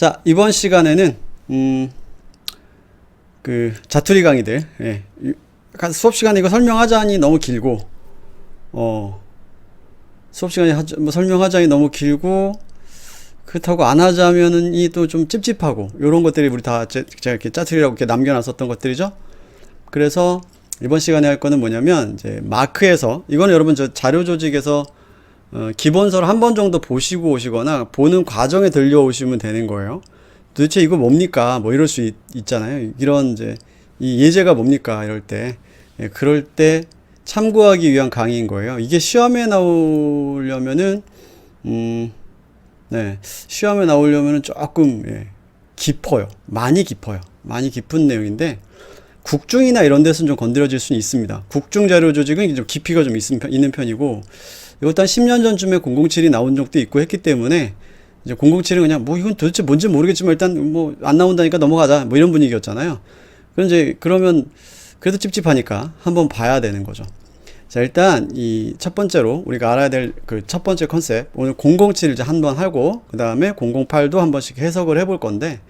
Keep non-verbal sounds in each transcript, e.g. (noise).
자, 이번 시간에는, 음, 그, 자투리 강의들, 예. 이- 가- 수업 시간에 이거 설명하자니 너무 길고, 어, 수업 시간에 뭐 설명하자니 너무 길고, 그렇다고 안 하자면은 이 또 좀 찝찝하고, 요런 것들이 우리 다 제, 제가 이렇게 짜투리라고 이렇게 남겨놨었던 것들이죠. 그래서 이번 시간에 할 거는 뭐냐면, 이제 마크에서, 이거는 여러분 저 자료 조직에서 어, 기본서를 한 번 정도 보시고 오시거나 보는 과정에 들려오시면 되는 거예요. 도대체 이거 뭡니까? 뭐 이럴 수 있, 있잖아요. 이런 이제 이 예제가 뭡니까? 이럴 때 예, 그럴 때 참고하기 위한 강의인 거예요. 이게 시험에 나오려면은 음, 네 시험에 나오려면은 조금 예, 깊어요. 많이 깊어요. 많이 깊은 내용인데 국중이나 이런 데서는 좀 건드려질 수는 있습니다. 국중 자료 조직은 좀 깊이가 좀 있는 편이고 이것도 한 10년 전쯤에 007이 나온 적도 있고 했기 때문에 이제 007은 그냥 뭐 이건 도대체 뭔지 모르겠지만 일단 뭐 안 나온다니까 넘어가자 뭐 이런 분위기였잖아요. 이제 그러면 그래도 찝찝하니까 한번 봐야 되는 거죠. 자 일단 이 첫 번째로 우리가 알아야 될 그 첫 번째 컨셉 오늘 007을 이제 한번 하고 그 다음에 008도 한 번씩 해석을 해볼 건데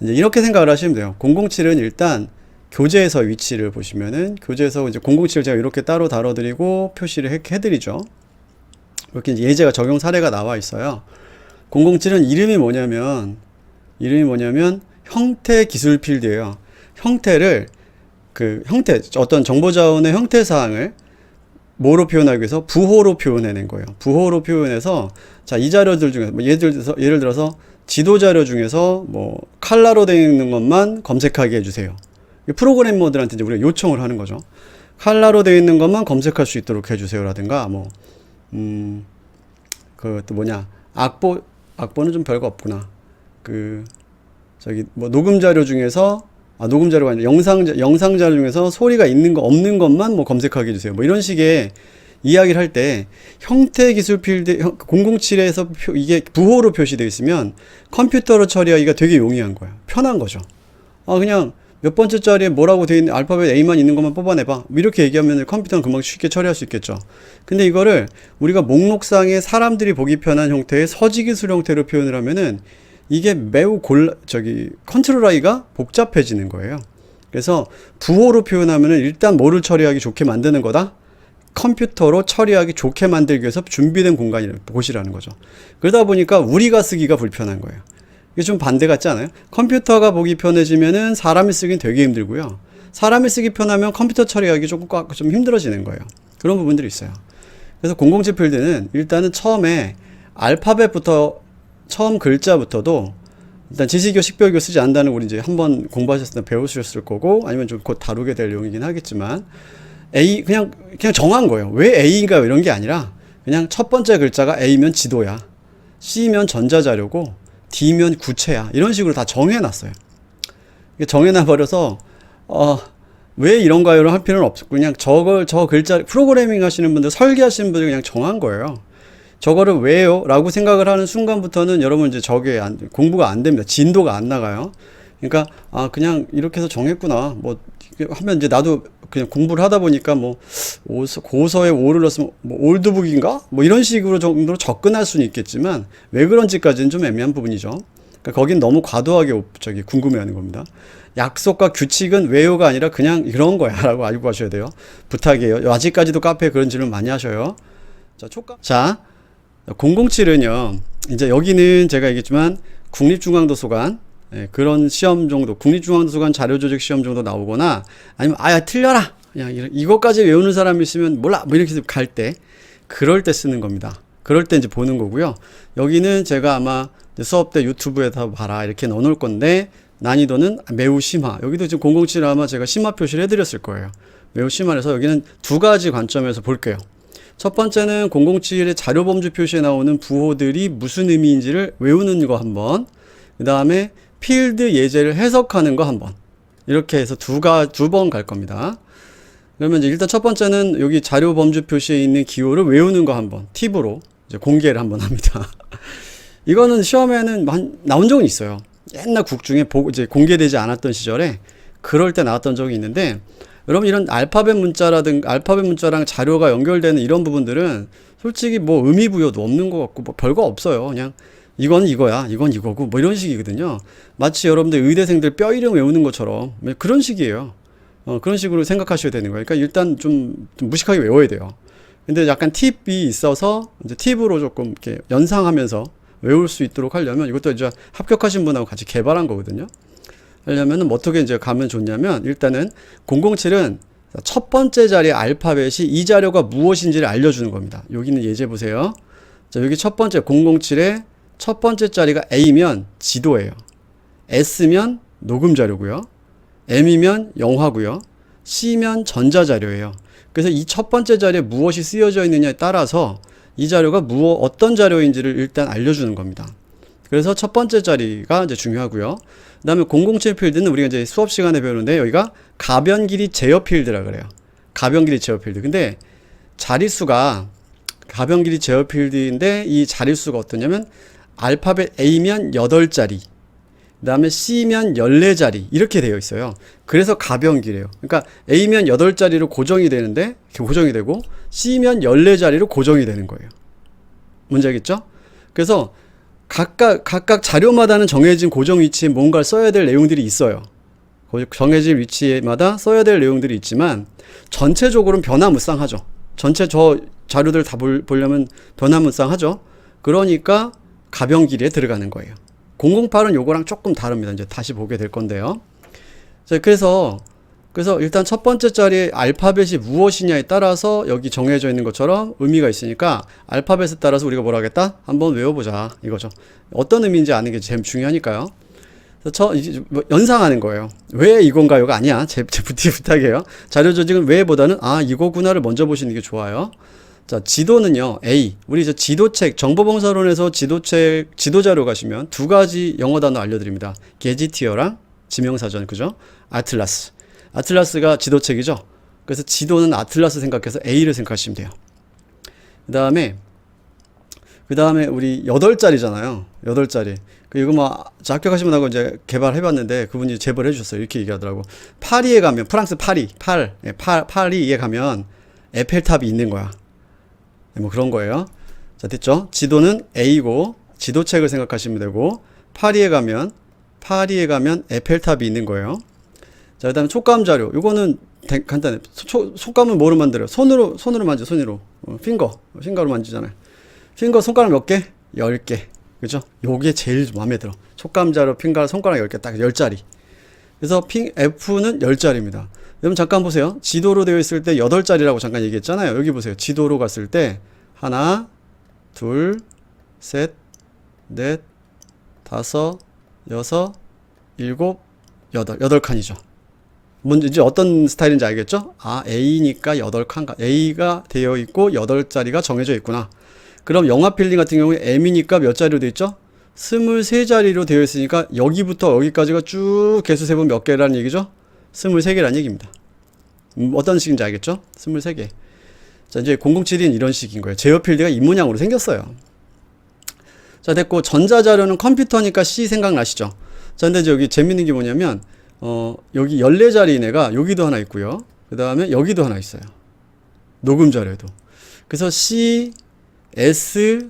이제 이렇게 생각을 하시면 돼요. 007은 일단 교재에서 위치를 보시면은 교재에서 이제 007을 제가 이렇게 따로 다뤄드리고 표시를 해- 해드리죠. 이렇게 예제가 적용 사례가 나와 있어요. 007은 이름이 뭐냐면 이름이 뭐냐면 형태 기술 필드예요. 형태를 그 형태 어떤 정보 자원의 형태 사항을 뭐로 표현하기 위해서 부호로 표현해낸 거예요. 부호로 표현해서 자 이 자료들 중에서 뭐 예를 들어서 예를 들어서 지도 자료 중에서 뭐 칼라로 되어 있는 것만 검색하게 해주세요. 이 프로그래머들한테 이제 우리가 요청을 하는 거죠. 칼라로 되어 있는 것만 검색할 수 있도록 해주세요라든가 뭐 음, 그또 뭐냐 악보 악보는 좀 별거 없구나. 그 저기 뭐 녹음 자료 중에서 아 녹음 자료가 아니라 영상 자- 영상 자료 중에서 소리가 있는 거 없는 것만 뭐 검색하게 해주세요. 뭐 이런 식의 이야기를 할 때 형태 기술 필드 007에서 이게 부호로 표시되어 있으면 컴퓨터로 처리하기가 되게 용이한 거예요. 편한 거죠. 아 그냥 몇 번째 자리에 뭐라고 되어 있는 알파벳 A만 있는 것만 뽑아내봐. 뭐 이렇게 얘기하면 컴퓨터는 금방 쉽게 처리할 수 있겠죠. 근데 이거를 우리가 목록상에 사람들이 보기 편한 형태의 서지 기술 형태로 표현을 하면은 이게 매우 골 저기 컨트롤하기가 복잡해지는 거예요. 그래서 부호로 표현하면은 일단 뭐를 처리하기 좋게 만드는 거다. 컴퓨터로 처리하기 좋게 만들기 위해서 준비된 공간이 곳이라는 거죠. 그러다 보니까 우리가 쓰기가 불편한 거예요. 이게 좀 반대 같지 않아요? 컴퓨터가 보기 편해지면은 사람이 쓰긴 되게 힘들고요. 사람이 쓰기 편하면 컴퓨터 처리하기 조금 꽉- 좀 힘들어지는 거예요. 그런 부분들이 있어요. 그래서 007 필드는 일단은 처음에 알파벳부터 처음 글자부터도 일단 지식교 식별교 쓰지 않는다는 거 우리 이제 한번 공부하셨을 때 배우셨을 거고 아니면 좀 곧 다루게 될 내용이긴 하겠지만 A 그냥 그냥 정한 거예요. 왜 A인가 이런 게 아니라 그냥 첫 번째 글자가 A면 지도야. C면 전자자료고 D면 구체야. 이런 식으로 다 정해놨어요. 정해놔 버려서 어, 왜 이런가요를 할 필요는 없고 그냥 저걸 저 글자 프로그래밍 하시는 분들 설계하시는 분들 그냥 정한 거예요. 저거를 왜요? 라고 생각을 하는 순간부터는 여러분 이제 저게 안, 공부가 안 됩니다. 진도가 안 나가요. 그러니까 아 그냥 이렇게 해서 정했구나. 뭐 하면 이제 나도 그냥 공부를 하다 보니까 뭐 오서, 고서에 오를 넣었으면 뭐 올드북인가? 뭐 이런 식으로 정도로 접근할 수는 있겠지만 왜 그런지까지는 좀 애매한 부분이죠. 그러니까 거긴 너무 과도하게 오- 저기 궁금해하는 겁니다. 약속과 규칙은 왜요가 아니라 그냥 이런 거야라고 (laughs) 알고 가셔야 돼요. 부탁이에요. 아직까지도 카페에 그런 질문 많이 하셔요. 자, 촉감. 자, 007은요. 이제 여기는 제가 얘기했지만 국립중앙도서관 예, 그런 시험 정도 국립중앙도서관 자료조직 시험 정도 나오거나 아니면 아야 틀려라 그냥 이런- 이것까지 외우는 사람이 있으면 몰라 뭐 이렇게 갈 때 그럴 때 쓰는 겁니다. 그럴 때 이제 보는 거고요. 여기는 제가 아마 수업 때 유튜브에다 봐라 이렇게 넣어놓을 건데 난이도는 매우 심화. 여기도 지금 007 아마 제가 심화 표시를 해드렸을 거예요. 매우 심화해서 여기는 두 가지 관점에서 볼게요. 첫 번째는 007의 자료 범주 표시에 나오는 부호들이 무슨 의미인지를 외우는 거 한번. 그 다음에 필드 예제를 해석하는 거 한번. 이렇게 해서 두가 두 번 갈 겁니다. 그러면 이제 일단 첫 번째는 여기 자료 범주 표시에 있는 기호를 외우는 거 한번 팁으로 이제 공개를 한번 합니다. (laughs) 이거는 시험에는 한- 나온 적은 있어요. 옛날 국 중에 보, 이제 공개되지 않았던 시절에 그럴 때 나왔던 적이 있는데 여러분 이런 알파벳 문자라든 알파벳 문자랑 자료가 연결되는 이런 부분들은 솔직히 뭐 의미 부여도 없는 것 같고 뭐 별거 없어요. 그냥 이건 이거야, 이건 이거고, 뭐 이런 식이거든요. 마치 여러분들 의대생들 뼈 이름 외우는 것처럼 뭐 그런 식이에요. 어, 그런 식으로 생각하셔야 되는 거예요. 그러니까 일단 좀, 좀 무식하게 외워야 돼요. 근데 약간 팁이 있어서 이제 팁으로 조금 이렇게 연상하면서 외울 수 있도록 하려면 이것도 이제 합격하신 분하고 같이 개발한 거거든요. 하려면은 어떻게 이제 가면 좋냐면 일단은 007은 첫 번째 자리 알파벳이 이 자료가 무엇인지를 알려주는 겁니다. 여기는 예제 보세요. 자, 여기 첫 번째 007의 첫 번째 자리가 A면 지도예요. S면 녹음 자료고요. M이면 영화고요. C면 전자 자료예요. 그래서 이 첫 번째 자리에 무엇이 쓰여져 있느냐에 따라서 이 자료가 무엇 어떤 자료인지를 일단 알려주는 겁니다. 그래서 첫 번째 자리가 이제 중요하고요. 그다음에 007 필드는 우리가 이제 수업 시간에 배우는데 여기가 가변 길이 제어 필드라 그래요. 가변 길이 제어 필드. 근데 자릿수가 가변 길이 제어 필드인데 이 자릿수가 어떠냐면 알파벳 A면 8자리, 그 다음에 C면 14자리 이렇게 되어 있어요. 그래서 가변기래요. 그러니까 A면 8자리로 고정이 되는데 고정이 되고 C면 14자리로 고정이 되는 거예요. 문제겠죠? 그래서 각각 각각 자료마다는 정해진 고정 위치에 뭔가를 써야 될 내용들이 있어요. 고- 정해진 위치마다 써야 될 내용들이 있지만 전체적으로는 변화무쌍하죠. 전체 저 자료들 다 볼- 보려면 변화무쌍하죠. 그러니까 가변길에 들어가는 거예요. 008은 요거랑 조금 다릅니다. 이제 다시 보게 될 건데요. 자, 그래서 그래서 일단 첫 번째 자리에 알파벳이 무엇이냐에 따라서 여기 정해져 있는 것처럼 의미가 있으니까 알파벳에 따라서 우리가 뭐라 하겠다? 한번 외워보자 이거죠. 어떤 의미인지 아는 게 제일 중요하니까요. 저뭐 연상하는 거예요. 왜 이건가요가 아니야. 제, 제 부탁 부탁이에요. 자료 조직은 왜보다는 아 이거구나를 먼저 보시는 게 좋아요. 자 지도는요 A 우리 저 지도책 정보봉사론에서 지도책 지도자료 가시면 두 가지 영어 단어 알려 드립니다. 게지티어랑 지명사전 그죠? 아틀라스 아틀라스가 지도책이죠. 그래서 지도는 아틀라스 생각해서 A를 생각하시면 돼요. 그 다음에 그 다음에 우리 여덟 자리잖아요. 여덟 자리. 그 이거 뭐저 합격하신 분하고 이제 개발해 봤는데 그분이 제보를 해 주셨어요. 이렇게 얘기하더라고. 파리에 가면 프랑스 파리 팔 예, 파, 파리에 가면 에펠탑이 있는 거야. 네, 뭐 그런 거예요. 자 됐죠? 지도는 A고 지도책을 생각하시면 되고 파리에 가면 파리에 가면 에펠탑이 있는 거예요. 자 그다음에 촉감 자료. 요거는 대- 간단해. 소, 촉감은 뭐로 만들어요? 손으로 손으로 만져 손으로. 어, 핑거 핑거로 만지잖아요. 핑거 손가락 몇 개? 10개. 그죠? 요게 제일 마음에 들어. 촉감자로 핑거 손가락 10개 딱 10자리. 그래서 핑 F는 10자리입니다. 여러분 잠깐 보세요. 지도로 되어 있을 때 8자리라고 잠깐 얘기했잖아요. 여기 보세요. 지도로 갔을 때 하나, 둘, 셋, 넷, 다섯, 여섯, 일곱, 여덟. 여덟 칸이죠. 뭔지 이제 어떤 스타일인지 알겠죠? 아, A니까 8칸, A가 되어 있고 8자리가 정해져 있구나. 그럼 영화 필링 같은 경우에 M이니까 몇 자리로 되어 있죠? 23자리로 되어 있으니까 여기부터 여기까지가 쭉 개수 세분 몇 개라는 얘기죠? 23개라는 얘기입니다. 음, 어떤 식인지 알겠죠? 23개. 자, 이제 007은 이런 식인 거예요. 제어 필드가 이 모양으로 생겼어요. 자, 됐고, 전자자료는 컴퓨터니까 C 생각나시죠? 자, 근데 여기 재밌는 게 뭐냐면, 어, 여기 14자리인 애가 여기도 하나 있고요. 그 다음에 여기도 하나 있어요. 녹음 자료에도. 그래서 C, S,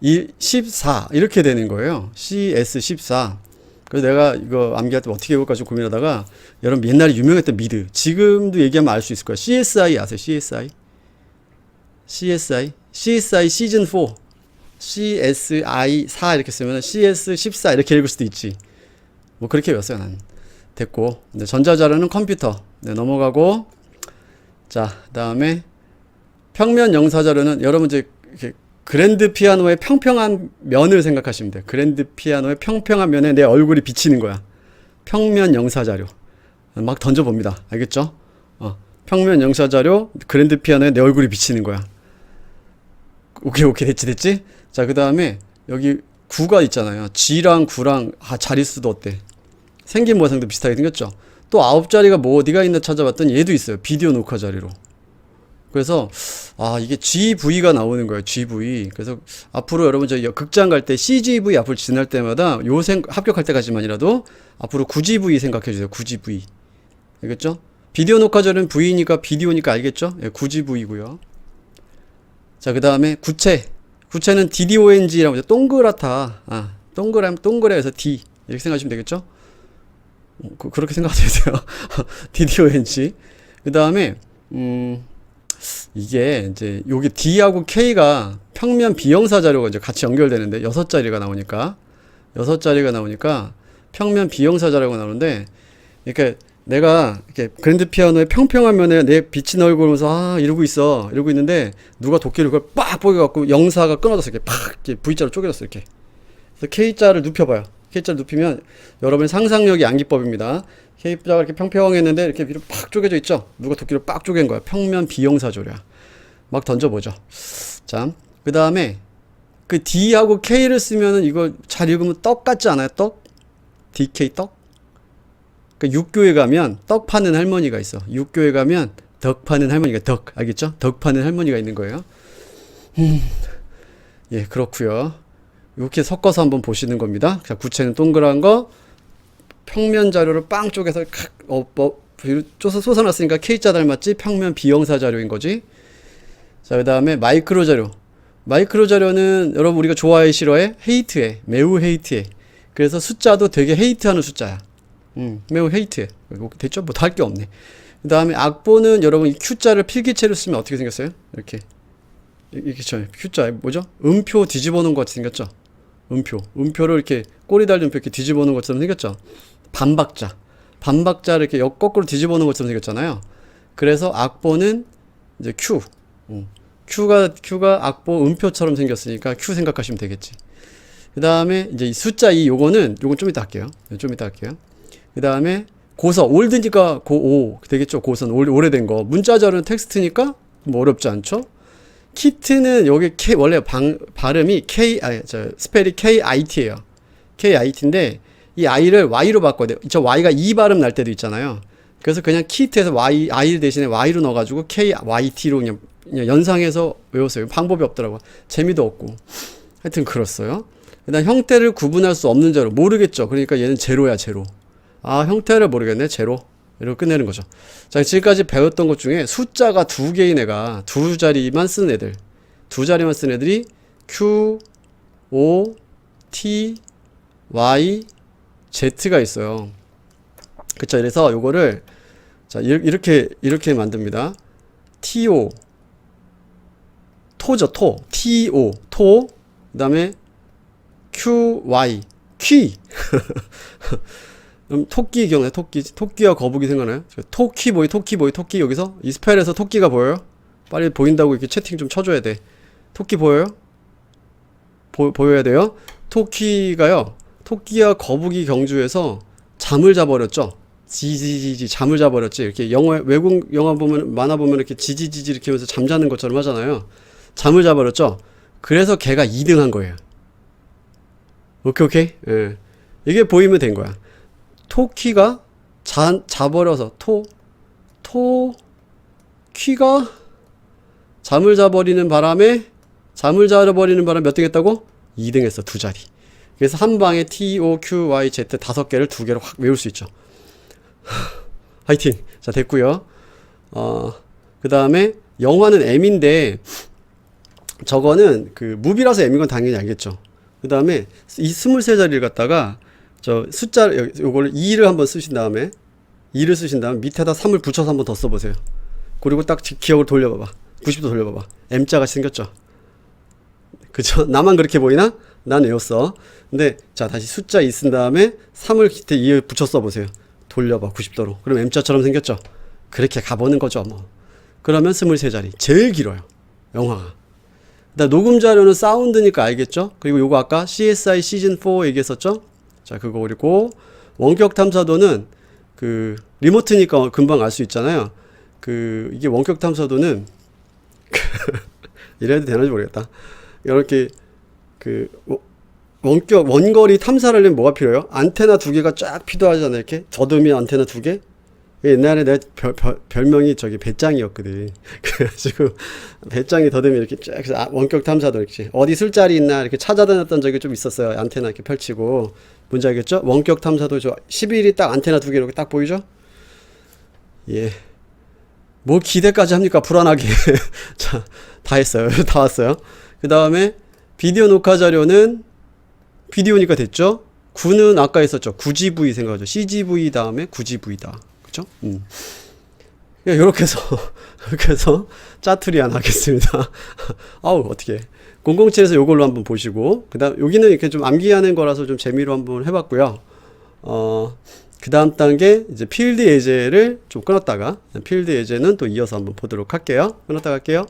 14 이렇게 되는 거예요. CS14. 그래서 내가 이거 암기할 때 어떻게 해볼까 좀 고민하다가 여러분 옛날에 유명했던 미드 지금도 얘기하면 알 수 있을 거예요. CSI 아세요? CSI? CSI? CSI 시즌 4 CSI 4 이렇게 쓰면 CS14 이렇게 읽을 수도 있지. 뭐 그렇게 외웠어요 난. 됐고 네, 전자자료는 컴퓨터 네, 넘어가고 자 그다음에 평면 영사 자료는 여러분 이제 이렇게 그랜드 피아노의 평평한 면을 생각하시면 돼요. 그랜드 피아노의 평평한 면에 내 얼굴이 비치는 거야. 평면 영사 자료. 막 던져 봅니다. 알겠죠? 어, 평면 영사 자료, 그랜드 피아노에 내 얼굴이 비치는 거야. 오케이, 오케이, 됐지, 됐지? 자, 그 다음에 여기 구가 있잖아요. G랑 9랑, 아, 자릿수도 어때? 생긴 모양도 비슷하게 생겼죠? 또 아홉 자리가 뭐 어디가 있나 찾아봤더니 얘도 있어요. 비디오 녹화 자리로. 그래서 아 이게 GV가 나오는 거예요. GV. 그래서 앞으로 여러분 저 극장 갈 때 CGV 앞을 지날 때마다 요 생, 합격할 때까지만이라도 앞으로 9GV 생각해 주세요. 9GV. 알겠죠? 비디오 녹화절은 V니까 비디오니까 알겠죠? 예, 9GV고요. 자, 그 다음에 구체. 구체는 DDONG라고 하죠. 동그랗다. 아, 동그란 동그래서 D 이렇게 생각하시면 되겠죠? 음, 그, 그렇게 생각하세요. (laughs) DDONG. 그 다음에 음 이게 이제 여기 D하고 K가 평면 비형사 자료가 이제 같이 연결되는데 여섯 자리가 나오니까 여섯 자리가 나오니까 평면 비형사 자료가 나오는데 이렇게 내가 이렇게 그랜드 피아노의 평평한 면에 내 비친 얼굴 보면서 아 이러고 있어 이러고 있는데 누가 도끼를 그걸 빡 보여갖고 영사가 끊어졌어. 이렇게 팍 이렇게 V자로 쪼개졌어 이렇게. 그래서 K자를 눕혀봐요. K자를 눕히면 여러분의 상상력이 암기법입니다 K자가 이렇게 평평했는데 이렇게 위로 팍 쪼개져 있죠 누가 도끼를 빡 쪼갠 거야 평면 비형사 조랴 막 던져보죠 자 그 다음에 그 D하고 K를 쓰면은 이거 잘 읽으면 떡 같지 않아요 떡 DK 떡 그 육교에 가면 떡 파는 할머니가 있어. 육교에 가면 덕 파는 할머니가 덕 알겠죠? 덕 파는 할머니가 있는 거예요. 음, 예 그렇고요. 이렇게 섞어서 한번 보시는 겁니다. 자 구체는 동그란 거 평면 자료를 빵 쪼개서 칵 어, 어, 쪼서 솟아났으니까 K자 닮았지 평면 비형사 자료인 거지. 자 그 다음에 마이크로 자료. 마이크로 자료는 여러분 우리가 좋아해 싫어해? 헤이트해. 매우 헤이트해. 그래서 숫자도 되게 헤이트하는 숫자야. 음, 매우 헤이트해. 뭐 됐죠? 뭐더할게 없네. 그 다음에 악보는 여러분 이 Q자를 필기체로 쓰면 어떻게 생겼어요? 이렇게. 이- 이렇게 쳐. Q자, 뭐죠? 음표 뒤집어 놓은 것 같이 생겼죠? 음표. 음표를 이렇게 꼬리 달린 음표 이렇게 뒤집어 놓은 것처럼 생겼죠? 반박자. 반박자를 이렇게 역 거꾸로 뒤집어 놓은 것처럼 생겼잖아요. 그래서 악보는 이제 Q. 음. Q가, Q가 악보 음표처럼 생겼으니까 Q 생각하시면 되겠지. 그 다음에 이제 이 숫자 2 요거는 요건 좀 이따 할게요. 좀 이따 할게요. 그 다음에 고서 올드니까 고5 되겠죠 고선 올, 오래된 거 문자 자료는 텍스트니까 뭐 어렵지 않죠 키트는 여기 K 원래 방, 발음이 K 아니 저 스펠이 KIT예요 KIT인데 이 I를 Y로 바꿔야 돼요. 저 Y가 E 발음 날 때도 있잖아요. 그래서 그냥 키트에서 Y I 대신에 Y로 넣어가지고 KYT로 그냥, 그냥 연상해서 외웠어요. 방법이 없더라고 재미도 없고. 하여튼 그렇어요. 그다음 형태를 구분할 수 없는 자료. 모르겠죠. 그러니까 얘는 제로야 제로. 아, 형태를 모르겠네. 제로. 이러고 끝내는 거죠. 자, 지금까지 배웠던 것 중에 숫자가 두 개인 애가 두 자리만 쓰는 애들. 두 자리만 쓰는 애들이 Q, O, T, Y, Z가 있어요. 그쵸. 그래서 요거를 자, 이- 이렇게, 이렇게 만듭니다. TO. 토죠, 토. TO. 토. 그 다음에 QY. 퀴. (laughs) 그럼 토끼 기억나요? 토끼. 토끼와 거북이 생각나요? 토끼 보이, 토끼 보이, 토끼 여기서 이 스펠에서 토끼가 보여요? 빨리 보인다고 이렇게 채팅 좀 쳐줘야 돼. 토끼 보여요? 보, 보여야 돼요? 토끼가요. 토끼와 거북이 경주에서 잠을 자버렸죠. 지지지지 잠을 자버렸지. 이렇게 영화 외국 영화 보면 만화 보면 이렇게 지지지지 이렇게 하면서 잠자는 것처럼 하잖아요. 잠을 자버렸죠. 그래서 걔가 2등한 거예요. 오케이 오케이. 예. 이게 보이면 된 거야. 토끼가 자, 자버려서 토, 토, 키가 잠을 자버리는 바람에 잠을 자버리는 바람에 몇 등 했다고? 2등 했어. 두 자리. 그래서 한 방에 T, O, Q, Y, Z 다섯 개를 두 개로 확 외울 수 있죠. (sighs) 화이팅. 자, 됐고요. 어, 그 다음에 영화는 M인데 저거는 그 무비라서 M인 건 당연히 알겠죠. 그 다음에 이 23자리를 갖다가 저 숫자 요거를 2를 한번 쓰신 다음에 2를 쓰신 다음에 밑에다 3을 붙여서 한번 더 써보세요. 그리고 딱 지- 기억을 돌려봐봐. 90도 돌려봐봐. M자가 생겼죠. 그쵸? 나만 그렇게 보이나? 난 외웠어. 근데 자 다시 숫자 2 쓴 다음에 3을 밑에 2에 붙여 써보세요. 돌려봐 90도로. 그럼 M자처럼 생겼죠. 그렇게 가보는 거죠 뭐. 그러면 23자리. 제일 길어요. 영화가. 그다음 녹음 자료는 사운드니까 알겠죠? 그리고 요거 아까 CSI 시즌 4 얘기했었죠? 자, 그거 그리고 원격 탐사도는 그 리모트니까 금방 알 수 있잖아요. 그 이게 원격 탐사도는 (laughs) 이래도 되는지 모르겠다. 이렇게 그 워- 원격 원거리 탐사를 하려면 뭐가 필요해요? 안테나 두 개가 쫙 필요하잖아요. 이렇게 저듬이 안테나 두 개. 옛날에 내 별, 별, 별 명이 저기 배짱이었거든. (laughs) 그래가지고 배짱이 더듬이 이렇게 쫙 아, 원격 탐사도 이렇게 어디 술자리 있나 이렇게 찾아다녔던 적이 좀 있었어요. 안테나 이렇게 펼치고 뭔지 알겠죠? 원격 탐사도 저 11이 딱 안테나 두 개 이렇게 딱 보이죠? 예. 뭐 기대까지 합니까? 불안하게. (laughs) 자, 다 했어요. (laughs) 다 왔어요. 그 다음에 비디오 녹화 자료는 비디오니까 됐죠? 9는 아까 했었죠. 9GV 생각하죠. CGV 다음에 9GV다. 그죠? 음. 이렇게 해서, (laughs) 이렇게 해서 짜투리 안 하겠습니다. (laughs) 아우, 어떻게. 007에서 요걸로 한번 보시고, 그 다음, 여기는 이렇게 좀 암기하는 거라서 좀 재미로 한번 해봤고요. 어, 그 다음 단계, 이제 필드 예제를 좀 끊었다가, 필드 예제는 또 이어서 한번 보도록 할게요. 끊었다 갈게요.